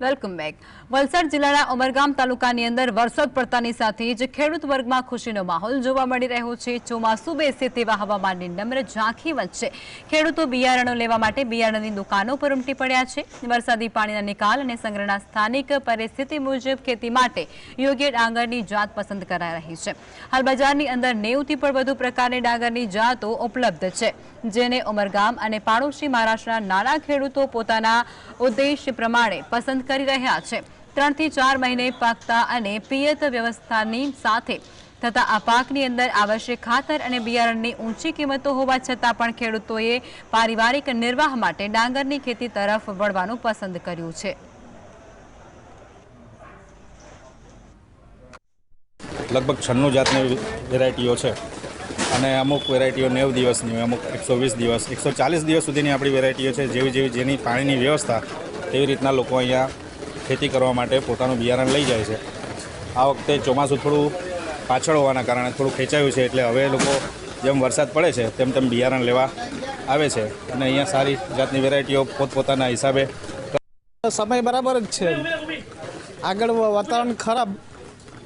Welcome back. Valsad જિલ્લાના ઉમરગામ તાલુકાની અંદર વરસાદ પડતાની સાથે જ ખેડૂત વર્ગમાં ખુશીનો માહોલ જોવા મળી રહ્યો છે. ચોમાસું બેસે તેવા હવામાનની નમ્ર ઝાંખી વચ્ચે ખેડૂતો બિયારણો લેવા માટે બિયારણની દુકાનો પર ઉમટી પડ્યા છે. વરસાદી પાણીના નિકાલ અને સંગ્રહના સ્થાનિક પરિસ્થિતિ મુજબ ખેતી માટે યોગ્ય ડાંગરની જાત પસંદ કરાઈ રહી છે. હાલ બજારની અંદર નેવથી પણ વધુ પ્રકારની ડાંગરની જાતો ઉપલબ્ધ છે, જેને ઉમરગામ અને પાડોશી મહારાષ્ટ્રના નાના ખેડૂતો પોતાના ઉદ્દેશ પ્રમાણે પસંદ કરી રહ્યા છે. ત્રણથી ચાર મહિને પાકતા અને પિયત વ્યવસ્થાની સાથે થતા આ પાકની અંદર આવશ્યક ખાતર અને બિયારણની ઊંચી કિંમતો હોવા છતાં પણ ખેડૂતોએ પારિવારિક નિર્વાહ માટે ડાંગરની ખેતી તરફ વળવાનું પસંદ કર્યું છે. લગભગ છન્નું જાતની વેરાયટીઓ છે. અને અમુક વેરાયટીઓ નેવ દિવસની, અમુક એકસો વીસ દિવસ, એકસો ચાલીસ દિવસ સુધીની આપણી વેરાયટીઓ છે. જેવી જેવી જેની પાણીની વ્યવસ્થા તેવી રીતના લોકો અહીંયા ખેતી કરવા માટે પોતાનું બિયારણ લઈ જાય છે. આ વખતે ચોમાસું થોડું પાછળ હોવાના કારણે થોડું ખેંચાયું છે એટલે હવે લોકો જેમ વરસાદ પડે છે તેમ તેમ બિયારણ લેવા આવે છે અને અહીંયા સારી જાતની વેરાયટીઓ પોતપોતાના હિસાબે સમય બરાબર જ છે. આગળ વાતાવરણ ખરાબ.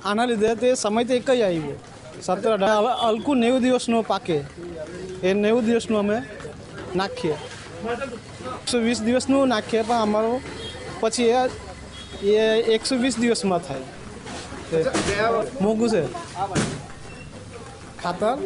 આના લીધે તે સમય તો એક જ આવ્યો સત્તર અઢાર હલકું નેવું દિવસનું પાકે. એ નેવું દિવસનું અમે નાખીએ. એકસો વીસ દિવસનું નાખીએ પણ અમારું પછી એ એ એકસો વીસ દિવસમાં થાય. મોંઘું છે. ખાતર?